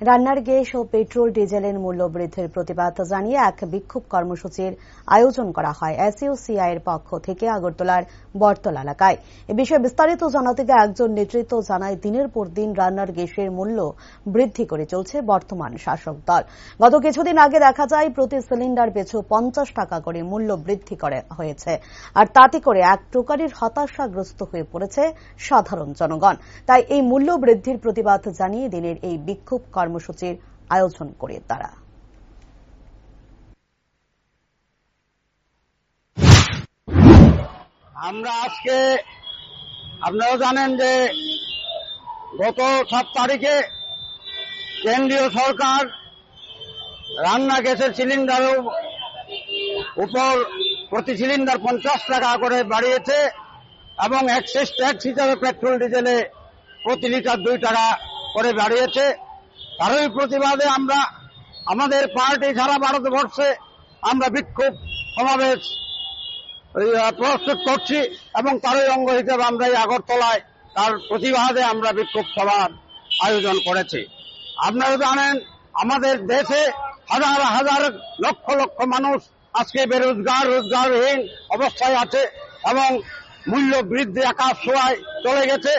রান্নার গ্যাস ও পেট্রোল, ডিজেলের মূল্য বৃদ্ধির প্রতিবাদ জানিয়ে এক বিক্ষোভ কর্মসূচির আয়োজন করা হয় এসইউসিআই এর পক্ষ থেকে আগরতলার বটতলা এলাকায়। এ বিষয়ে বিস্তারিত জানাতে গিয়ে একজন নেতৃত্ব জানায়, দিনের পর দিন রান্নার গ্যাসের মূল্য বৃদ্ধি করে চলছে বর্তমান শাসক দল। গত কিছুদিন আগে দেখা যায়, প্রতি সিলিন্ডার পিছু পঞ্চাশ টাকা করে মূল্য বৃদ্ধি করা হয়েছে। আর তাতে করে এক প্রকারের হতাশাগ্রস্ত হয়ে পড়েছে সাধারণ জনগণ। তাই এই মূল্য বৃদ্ধির প্রতিবাদ জানিয়ে দিনের এই বিক্ষোভ কর্মসূচির আয়োজন করে তারা। আমরা আজকে, আপনারা জানেন যে গত সাত তারিখে কেন্দ্রীয় সরকার রান্না গ্যাসের সিলিন্ডারের উপর প্রতি সিলিন্ডার পঞ্চাশ টাকা করে বাড়িয়েছে এবং এক্সেস ট্যাক্স হিসাবে পেট্রোল ডিজেলে প্রতি লিটার দুই টাকা করে বাড়িয়েছে। তারই প্রতিবাদে আমরা, আমাদের পার্টি সারা ভারতবর্ষে আমরা বিক্ষোভ সমাবেশ প্রস্তুত করছি এবং তারই অঙ্গ হিসেবে আমরা এই আগরতলায় তার প্রতিবাদে আমরা বিক্ষোভ সভার আয়োজন করেছি। আপনারা জানেন, আমাদের দেশে হাজার হাজার লক্ষ লক্ষ মানুষ আজকে বেরোজগার, রোজগারহীন অবস্থায় আছে এবং মূল্য বৃদ্ধি আকাশ ছোঁয়ায় চলে গেছে।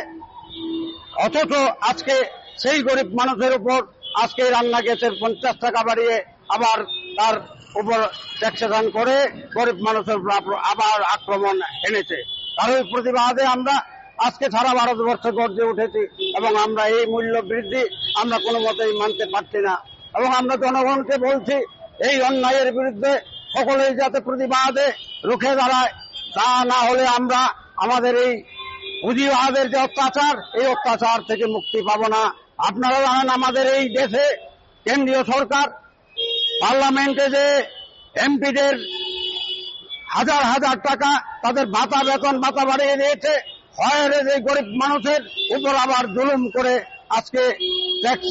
অথচ আজকে সেই গরিব মানুষের উপর আজকে রান্না গ্যাসের পঞ্চাশ টাকা বাড়িয়ে আবার তার উপর ট্যাক্সেশন করে গরিব মানুষের আবার আক্রমণ এনেছে। তার ওই প্রতিবাদে আমরা আজকে সারা ভারতবর্ষ গর্জে উঠেছি এবং আমরা এই মূল্য বৃদ্ধি আমরা কোনো মতেই মানতে পারছি না। এবং আমরা জনগণকে বলছি, এই অন্যায়ের বিরুদ্ধে সকলেই যাতে প্রতিবাদে রুখে দাঁড়ায়। তা না হলে আমরা আমাদের এই পুঁজিবাদের যে অত্যাচার, এই অত্যাচার থেকে মুক্তি পাব না। আপনারা জানেন আমাদের এই দেশে কেন্দ্রীয় সরকার, পার্লামেন্টে যে এমপিদের হাজার হাজার টাকা তাদের ভাতা বেতন ভাতা বাড়িয়ে দিয়েছে হয় যে গরিব মানুষের উপর আবার জুলুম করে আজকে ট্যাক্স